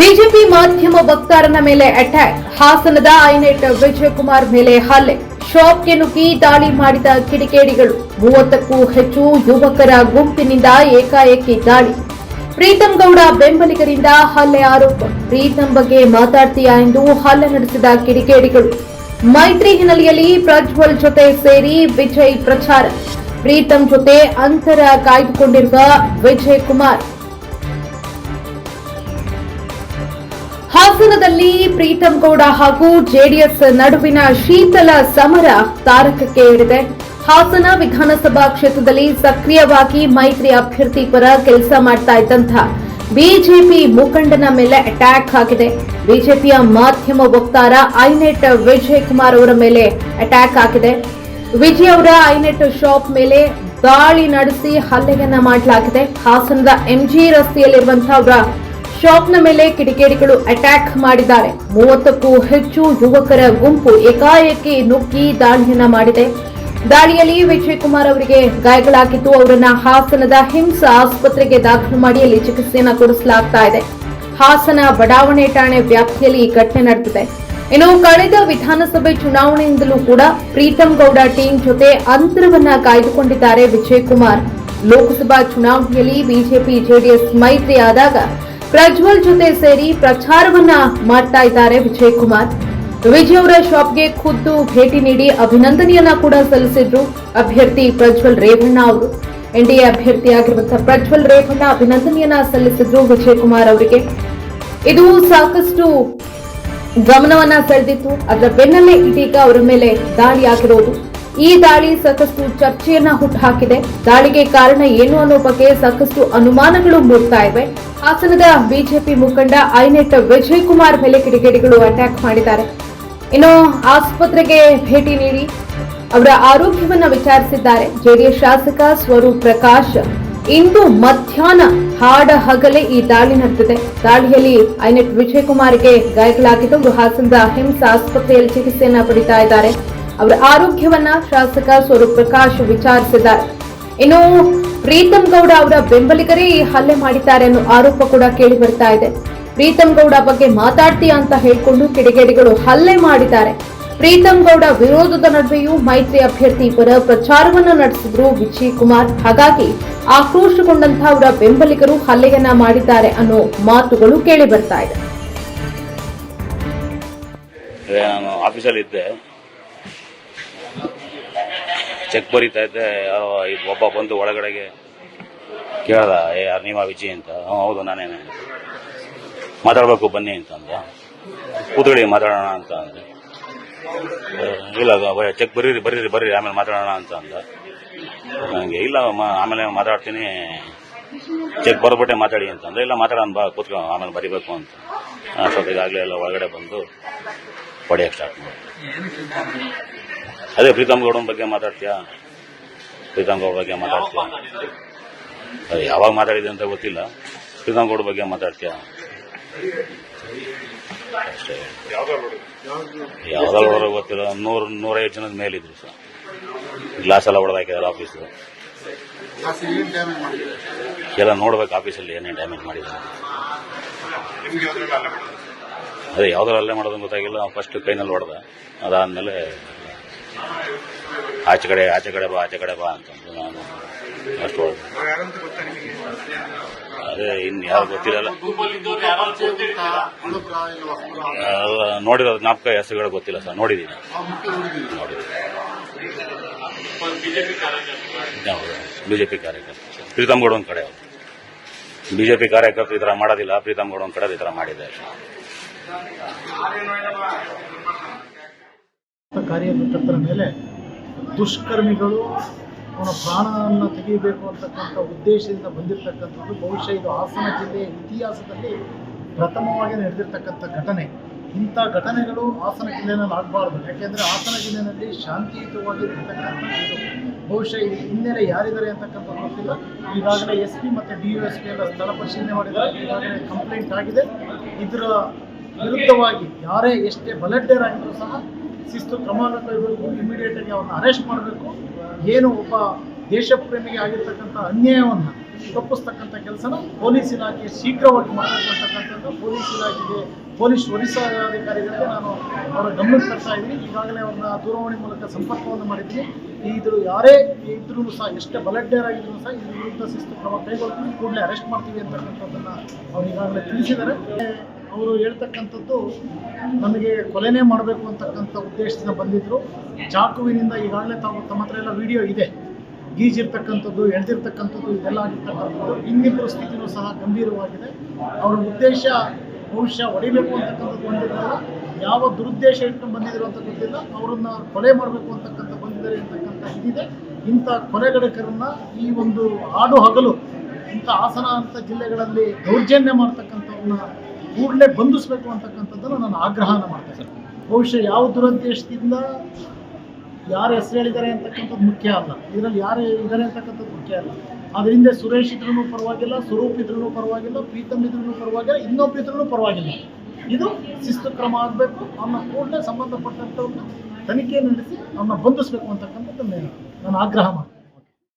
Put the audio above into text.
BJP ಮಾಧ್ಯಮ ವಕ್ತಾರನ ಮೇಲೆ attack ಹಾಸನದ ಐನೆಟ್ ವಿಜಯಕುಮಾರ್ ಮೇಲೆ ಹಲ್ಲೆ. ಶಾಪ್ಗೆ ನುಗ್ಗಿ ದಾಳಿ ಮಾಡಿದ ಕಿಡಿಕೇಡಿಗಳು ಮೂವತ್ತಕ್ಕೂ ಹೆಚ್ಚು ಯುವಕರ ಗುಂಪಿನಿಂದ ಏಕಾಏಕಿ ದಾಳಿ. ಪ್ರೀತಂ ಗೌಡ ಬೆಂಬಲಿಗರಿಂದ ಹಲ್ಲೆ ಆರೋಪ. ಪ್ರೀತಂ ಬಗ್ಗೆ ಮಾತಾಡ್ತೀಯಾ ಎಂದು ಹಲ್ಲೆ ನಡೆಸಿದ ಕಿಡಿಕೇಡಿಗಳು ಮೈತ್ರಿ ಹಿನ್ನೆಲೆಯಲ್ಲಿ ಪ್ರಜ್ವಲ್ ಜೊತೆ ಸೇರಿ ವಿಜಯ್ ಪ್ರಚಾರ. ಪ್ರೀತಂ ಜೊತೆ ಅಂತರ ಕಾಯ್ದುಕೊಂಡಿರುವ ವಿಜಯ್ ಕುಮಾರ್ ಹಾಸನದಲ್ಲಿ ಪ್ರೀತಂ ಗೌಡ ಹಾಗೂ ಜೆಡಿಎಸ್ ನಡುವಿನ ಶೀತಲ ಸಮರ ತಾರಕಕ್ಕೆ ಏರಿದೆ ಹಾಸನ ವಿಧಾನಸಭಾ ಕ್ಷೇತ್ರದಲ್ಲಿ ಸಕ್ರಿಯವಾಗಿ ಮೈತ್ರಿ ಅಭ್ಯರ್ಥಿ ಪರ ಕೆಲಸ ಮಾಡ್ತಾ ಇದ್ದಂತಹ ಬಿಜೆಪಿ ಮುಖಂಡನ ಮೇಲೆ ಅಟ್ಯಾಕ್ ಆಗಿದೆ. ಬಿಜೆಪಿಯ ಮಾಧ್ಯಮ ವಕ್ತಾರ ಐನೆಟ್ ವಿಜಯ್ ಕುಮಾರ್ ಅವರ ಮೇಲೆ ಅಟ್ಯಾಕ್ ಆಗಿದೆ. ವಿಜಯ್ ಅವರ ಐನೆಟ್ ಶಾಪ್ ಮೇಲೆ ದಾಳಿ ನಡೆಸಿ ಹಲ್ಲೆಯನ್ನ ಮಾಡಲಾಗಿದೆ. ಹಾಸನದ ಎಂಜಿ ರಸ್ತೆಯಲ್ಲಿರುವಂತಹ ಅವರ ಶಾಪ್ನ ಮೇಲೆ ಕಿಡಿಕೇಡಿಗಳು ಅಟ್ಯಾಕ್ ಮಾಡಿದ್ದಾರೆ. ಮೂವತ್ತಕ್ಕೂ ಹೆಚ್ಚು ಯುವಕರ ಗುಂಪು ಏಕಾಏಕಿ ನುಗ್ಗಿ ದಾಳಿಯನ್ನ ಮಾಡಿದೆ. ದಾಳಿಯಲ್ಲಿ ವಿಜಯ್ ಕುಮಾರ್ ಅವರಿಗೆ ಗಾಯಗಳಾಗಿದ್ದು ಅವರನ್ನ ಹಾಸನದ ಹಿಂಸಾ ಆಸ್ಪತ್ರೆಗೆ ದಾಖಲು ಮಾಡಿ ಅಲ್ಲಿ ಚಿಕಿತ್ಸೆಯನ್ನ ಕೊಡಿಸಲಾಗ್ತಾ ಇದೆ. ಹಾಸನ ಬಡಾವಣೆ ಠಾಣೆ ವ್ಯಾಪ್ತಿಯಲ್ಲಿ ಈ ಘಟನೆ ನಡೆದಿದೆ. ಇನ್ನು ಕಳೆದ ವಿಧಾನಸಭೆ ಚುನಾವಣೆಯಿಂದಲೂ ಕೂಡ ಪ್ರೀತಂ ಗೌಡ ಟೀಮ್ ಜೊತೆ ಅಂತರವನ್ನ ಕಾಯ್ದುಕೊಂಡಿದ್ದಾರೆ ವಿಜಯ್ ಕುಮಾರ್. ಲೋಕಸಭಾ ಚುನಾವಣೆಯಲ್ಲಿ ಬಿಜೆಪಿ, ಜೆಡಿಎಸ್ ಮೈತ್ರಿ ಆದಾಗ ಪ್ರಜ್ವಲ್ ಜೊತೆ ಸೇರಿ ಪ್ರಚಾರವನ್ನ ಮಾಡ್ತಾ ಇದ್ದಾರೆ ವಿಜಯ್ ಕುಮಾರ್. ವಿಜಯ್ ಅವರ ಶಾಪ್ಗೆ ಖುದ್ದು ಭೇಟಿ ನೀಡಿ ಅಭಿನಂದನೆಯನ್ನ ಕೂಡ ಸಲ್ಲಿಸಿದ್ರು ಅಭ್ಯರ್ಥಿ ಪ್ರಜ್ವಲ್ ರೇವಣ್ಣ ಅವರು. ಎನ್ಡಿಎ ಅಭ್ಯರ್ಥಿಯಾಗಿರುವಂತಹ ಪ್ರಜ್ವಲ್ ರೇವಣ್ಣ ಅಭಿನಂದನೆಯನ್ನ ಸಲ್ಲಿಸಿದ್ರು ವಿಜಯ್ ಕುಮಾರ್ ಅವರಿಗೆ. ಇದು ಸಾಕಷ್ಟು ಗಮನವನ್ನ ಸೆಳೆದಿತ್ತು. ಅದರ ಬೆನ್ನಲ್ಲೇ ಇದೀಗ ಅವರ ಮೇಲೆ ದಾಳಿ ಆಗಿರೋದು. ಈ ದಾಳಿ ಸಾಕಷ್ಟು ಚರ್ಚೆಯನ್ನ ಹುಟ್ಟುಹಾಕಿದೆ ದಾಳಿಗೆ ಕಾರಣ ಏನು ಅನ್ನೋ ಬಗ್ಗೆ ಸಾಕಷ್ಟು ಅನುಮಾನಗಳು ಮೂಡ್ತಾ ಇವೆ. ಹಾಸನದ ಬಿಜೆಪಿ ಮುಖಂಡ ಐನೆಟ್ ವಿಜಯ್ ಕುಮಾರ್ ಮೇಲೆ ಕಿಡಿಗೇಡಿಗಳು ಅಟ್ಯಾಕ್ ಮಾಡಿದ್ದಾರೆ. ಇನ್ನು ಆಸ್ಪತ್ರೆಗೆ ಭೇಟಿ ನೀಡಿ ಅವರ ಆರೋಗ್ಯವನ್ನ ವಿಚಾರಿಸಿದ್ದಾರೆ. ಜೆಡಿಎಸ್ ಶಾಸಕ ಸ್ವರೂಪ್ ಪ್ರಕಾಶ್ ಇಂದು ಮಧ್ಯಾಹ್ನ ಹಾಡ ಹಗಲೇ ಈ ದಾಳಿ ನಡೆದಿದೆ. ದಾಳಿಯಲ್ಲಿ ಐನೆಟ್ ವಿಜಯ್ ಕುಮಾರ್ಗೆ ಗಾಯಗಳಾಗಿದ್ದು ಹಾಸನದ ಹಿಮ್ಸ್ ಆಸ್ಪತ್ರೆಯಲ್ಲಿ ಚಿಕಿತ್ಸೆಯನ್ನ ಪಡಿತಾ ಇದ್ದಾರೆ. ಅವರ ಆರೋಗ್ಯವನ್ನ ಶಾಸಕ ಸ್ವರೂಪ್ ಪ್ರಕಾಶ್ ವಿಚಾರಿಸಿದ್ದಾರೆ. ಇನ್ನು ಪ್ರೀತಂ ಗೌಡ ಅವರ ಬೆಂಬಲಿಗರೇ ಈ ಹಲ್ಲೆ ಮಾಡಿದ್ದಾರೆ ಅನ್ನೋ ಆರೋಪ ಕೂಡ ಕೇಳಿ ಬರ್ತಾ ಇದೆ. ಪ್ರೀತಮ್ ಗೌಡ ಬಗ್ಗೆ ಮಾತಾಡ್ತೀಯಾ ಅಂತ ಹೇಳ್ಕೊಂಡು ಕಿಡಿಗೇಡಿಗಳು ಹಲ್ಲೆ ಮಾಡಿದ್ದಾರೆ. ಪ್ರೀತಂ ಗೌಡ ವಿರೋಧದ ನಡುವೆಯೂ ಮೈತ್ರಿ ಅಭ್ಯರ್ಥಿ ಪರ ಪ್ರಚಾರವನ್ನ ನಡೆಸಿದ್ರು ವಿಜಯ್ ಕುಮಾರ್. ಹಾಗಾಗಿ ಆಕ್ರೋಶಗೊಂಡಂತಹ ಅವರ ಬೆಂಬಲಿಗರು ಹಲ್ಲೆಯನ್ನ ಮಾಡಿದ್ದಾರೆ ಅನ್ನೋ ಮಾತುಗಳು ಕೇಳಿ ಬರ್ತಾ ಇದೆ. ಆಫೀಸಲ್ಲಿ ಇದ್ದೆ. ಚೆಕ್ ಬರೀತಾ ಇದ್ದೆ ಒಬ್ಬ ಬಂದು ಒಳಗಡೆಗೆ ಕೇಳ್ದ, ಏ, ನೀವ ವಿಜಯ್ ಅಂತ. ಹೌದು, ನಾನೇನೆ. ಮಾತಾಡ್ಬೇಕು, ಬನ್ನಿ ಅಂತಂದ ಕೂತ್ಕೊಳ್ಳಿ, ಮಾತಾಡೋಣ ಅಂತ ಅಂದ್ರೆ ಇಲ್ಲ ಚೆಕ್ ಬರೀರಿ ಬರೀರಿ ಬರೀರಿ, ಆಮೇಲೆ ಮಾತಾಡೋಣ ಅಂತ ಅಂದ. ನನಗೆ ಇಲ್ಲ ಆಮೇಲೆ ಮಾತಾಡ್ತೀನಿ. ಚೆಕ್ ಬರ್ಬಿಟ್ಟೆ ಮಾತಾಡಿ ಅಂತಂದ್ರೆ ಇಲ್ಲ, ಮಾತಾಡೋಣ, ಬಾ, ಕೂತ್ಕೊ, ಆಮೇಲೆ ಬರಿಬೇಕು ಅಂತ. ಅಷ್ಟೊತ್ತಿಗಾಗಲೇ ಎಲ್ಲ ಒಳಗಡೆ ಬಂದು ಹೊಡೆಯಕ್ಕೆ ಸ್ಟಾರ್ಟ್ ಮಾಡಿ ಅದೇ ಪ್ರೀತಮ್ ಗೌಡನ ಬಗ್ಗೆ ಮಾತಾಡ್ತೀಯಾ? ಪ್ರೀತಮ್ ಗೌಡ ಬಗ್ಗೆ ಮಾತಾಡ್ತೀಯಾ? ಅದೇ, ಯಾವಾಗ ಮಾತಾಡಿದೆ ಅಂತ ಗೊತ್ತಿಲ್ಲ. ಪ್ರೀತಮ್ ಗೌಡ ಬಗ್ಗೆ ಮಾತಾಡ್ತೀಯಾ? ಅಷ್ಟೇ. ಯಾವ್ದಾದ್ರು ಗೊತ್ತಿಲ್ಲ. ನೂರ, ನೂರೈವತ್ತು ಜನದ ಮೇಲಿದ್ರು ಸರ್. ಗ್ಲಾಸ್ ಎಲ್ಲ ಹೊಡೆದಾಕಿದ್ದಾರೆ ಆಫೀಸ್ ಎಲ್ಲ ನೋಡ್ಬೇಕು ಆಫೀಸಲ್ಲಿ ಏನೇನು ಡ್ಯಾಮೇಜ್ ಮಾಡಿದ್ದಾರೆ ಅದೇ ಯಾವ್ದಾರು ಅಲ್ಲೇ ಮಾಡೋದನ್ನು ಗೊತ್ತಾಗಿಲ್ಲ. ಫಸ್ಟ್ ಕೈನಲ್ಲಿ ಹೊಡೆದ. ಅದಾದ್ಮೇಲೆ ಆಚೆ ಕಡೆ ಆಚೆ ಕಡೆ ಬಾ, ಆಚೆ ಕಡೆ ಬಾ ಅಂತಂದು ನಾನು ಅಷ್ಟು ಅದೇ ಇನ್ನು ಯಾರು ಗೊತ್ತಿರಲ್ಲ. ನೋಡಿರೋ ಜ್ಞಾಪಕ ಹೆಸರುಗಳು ಗೊತ್ತಿಲ್ಲ ಸರ್ ನೋಡಿದ್ದೀನಿ ಬಿಜೆಪಿ ಕಾರ್ಯಕರ್ತ ಪ್ರೀತಮ್ ಗೌಡ ಒಂದ್ ಕಡೆ ಬಿಜೆಪಿ ಕಾರ್ಯಕರ್ತರು ಈ ತರ ಮಾಡೋದಿಲ್ಲ, ಪ್ರೀತಮ್ ಗೌಡ ಒಂದ್ ಕಡೆ ಈ ತರ ಮಾಡಿದೆ ಅಷ್ಟೇ. ಕಾರ್ಯಕರ್ತರ ಮೇಲೆ ದುಷ್ಕರ್ಮಿಗಳು ಅವನ ಪ್ರಾಣವನ್ನು ತೆಗೆಯಬೇಕು ಅಂತಕ್ಕಂಥ ಉದ್ದೇಶದಿಂದ ಬಂದಿರತಕ್ಕಂಥದ್ದು ಬಹುಶಃ ಇದು ಹಾಸನ ಜಿಲ್ಲೆಯ ಇತಿಹಾಸದಲ್ಲಿ ಪ್ರಥಮವಾಗಿ ನಡೆದಿರ್ತಕ್ಕಂಥ ಘಟನೆ. ಇಂಥ ಘಟನೆಗಳು ಹಾಸನ ಜಿಲ್ಲೆಯಲ್ಲಿ ಆಗಬಾರ್ದು. ಯಾಕೆಂದರೆ ಹಾಸನ ಜಿಲ್ಲೆಯಲ್ಲಿ ಶಾಂತಿಯುತವಾಗಿರ್ತಕ್ಕಂಥ ಇದು. ಬಹುಶಃ ಇದು ಹಿನ್ನೆಲೆ ಯಾರಿದ್ದಾರೆ ಅಂತಕ್ಕಂಥ ಗೊತ್ತಿಲ್ಲ. ಈಗಾಗಲೇ ಎಸ್ ಪಿ ಮತ್ತು ಡಿ ಯು ಎಸ್ ಪಿ ಎಲ್ಲ ಸ್ಥಳ ಪರಿಶೀಲನೆ ಮಾಡಿದ್ದಾರೆ. ಈಗಾಗಲೇ ಕಂಪ್ಲೇಂಟ್ ಆಗಿದೆ. ಇದರ ವಿರುದ್ಧವಾಗಿ ಯಾರೇ ಎಷ್ಟೇ ಬಲಡ್ಡರ್ ಆಗಿದ್ರು ಸಹ ಶಿಸ್ತು ಕ್ರಮವನ್ನು ಇಮಿಡಿಯೇಟ್ ಆಗಿ ಅವ್ರನ್ನ ಅರೆಸ್ಟ್ ಮಾಡಬೇಕು. ಏನು ಒಬ್ಬ ದೇಶಪ್ರೇಮಿಗೆ ಆಗಿರ್ತಕ್ಕಂಥ ಅನ್ಯಾಯವನ್ನ ತಪ್ಪಿಸ್ತಕ್ಕಂಥ ಕೆಲಸನ ಪೊಲೀಸ್ ಇಲಾಖೆ ಶೀಘ್ರವಾಗಿ ಮಾಡಬೇಕು ಅಂತಕ್ಕಂಥದ್ದು. ಪೊಲೀಸ್ ಇಲಾಖೆಗೆ ಪೊಲೀಸ್ ವರಿಷ್ಠಾಧಿಕಾರಿಗಳಿಗೆ ನಾನು ಅವರ ಗಮನಕ್ಕೆ ತರ್ತಾ ಇದ್ದೀನಿ. ಈಗಾಗಲೇ ಅವ್ರನ್ನ ದೂರವಾಣಿ ಮೂಲಕ ಸಂಪರ್ಕವನ್ನು ಮಾಡಿದ್ದೀನಿ. ಇದು ಯಾರೇ ಇದ್ರೂ ಸಹ, ಎಷ್ಟೇ ಬಲಡ್ಡೇರಾಗಿದ್ರು ಸಹ ಇದ್ರ ವಿರುದ್ಧ ಶಿಸ್ತು ಕ್ರಮ ಕೈಗೊಳ್ತೀವಿ ಕೂಡಲೇ ಅರೆಸ್ಟ್ ಮಾಡ್ತೀವಿ ಅಂತಕ್ಕಂಥದ್ದನ್ನು ಅವ್ರು ಈಗಾಗಲೇ ತಿಳಿಸಿದ್ದಾರೆ. ಅವರು ಹೇಳ್ತಕ್ಕಂಥದ್ದು ನಮಗೆ ಕೊಲೆನೇ ಮಾಡಬೇಕು ಅಂತಕ್ಕಂಥ ಉದ್ದೇಶದಿಂದ ಬಂದಿದ್ದರು ಚಾಕುವಿನಿಂದ ಈಗಾಗಲೇ ತಾವು ತಮ್ಮ ಹತ್ರ ಎಲ್ಲ ವಿಡಿಯೋ ಇದೆ. ಗೀಜಿರ್ತಕ್ಕಂಥದ್ದು, ಎಳೆದಿರ್ತಕ್ಕಂಥದ್ದು, ಇದೆಲ್ಲ ಆಗಿರ್ತಕ್ಕಂಥದ್ದು ಇಂದಿನ ಪರಿಸ್ಥಿತಿಯೂ ಸಹ ಗಂಭೀರವಾಗಿದೆ. ಅವರ ಉದ್ದೇಶ ಬಹುಶಃ ಹೊಡಿಬೇಕು ಅಂತಕ್ಕಂಥದ್ದು ಬಂದಿರಲ್ಲ ಯಾವ ದುರುದ್ದೇಶ ಇಟ್ಟು ಬಂದಿದ್ರು ಅಂತ ಗೊತ್ತಿಲ್ಲ. ಅವರನ್ನ ಕೊಲೆ ಮಾಡಬೇಕು ಅಂತಕ್ಕಂಥ ಬಂದಿದ್ದಾರೆ ಅಂತಕ್ಕಂಥ ಇದಿದೆ. ಇಂಥ ಕೊಲೆಗಡಕರನ್ನ ಈ ಒಂದು ಹಾಡು ಹಗಲು, ಇಂಥ ಹಾಸನ ಅಂತ ಜಿಲ್ಲೆಗಳಲ್ಲಿ ದೌರ್ಜನ್ಯ ಮಾಡ್ತಕ್ಕಂಥವ್ರನ್ನ ಕೂಡಲೇ ಬಂಧಿಸ್ಬೇಕು ಅಂತಕ್ಕಂಥದ್ದನ್ನು ನಾನು ಆಗ್ರಹನ ಮಾಡ್ತೇನೆ ಬಹುಶಃ ಯಾವ ದುರುದ್ದೇಶದಿಂದ ಯಾರು ಹೆಸರು ಹೇಳಿದ್ದಾರೆ ಅಂತಕ್ಕಂಥದ್ದು ಮುಖ್ಯ ಅಲ್ಲ. ಇದರಲ್ಲಿ ಯಾರು ಇದ್ದಾರೆ ಅಂತಕ್ಕಂಥದ್ದು ಮುಖ್ಯ ಅಲ್ಲ. ಅದ್ರ ಹಿಂದೆ ಸುರೇಶ್ ಇದ್ರೂ ಪರವಾಗಿಲ್ಲ, ಸ್ವರೂಪ್ ಇದ್ರೂ ಪರವಾಗಿಲ್ಲ, ಪ್ರೀತಮ್ ಇದ್ರೂ ಪರವಾಗಿಲ್ಲ ಇನ್ನೊಬ್ಬ ಇದ್ರೂ ಪರವಾಗಿಲ್ಲ. ಇದು ಶಿಸ್ತು ಕ್ರಮ ಆಗಬೇಕು ಅವನ್ನ ಕೂಡಲೇ ಸಂಬಂಧಪಟ್ಟಂಥವ್ರನ್ನ ತನಿಖೆ ನಡೆಸಿ ಅವನ್ನ ಬಂಧಿಸಬೇಕು ಅಂತಕ್ಕಂಥದ್ದನ್ನು ನಾನು ಆಗ್ರಹ ಮಾಡ್ತೀನಿ.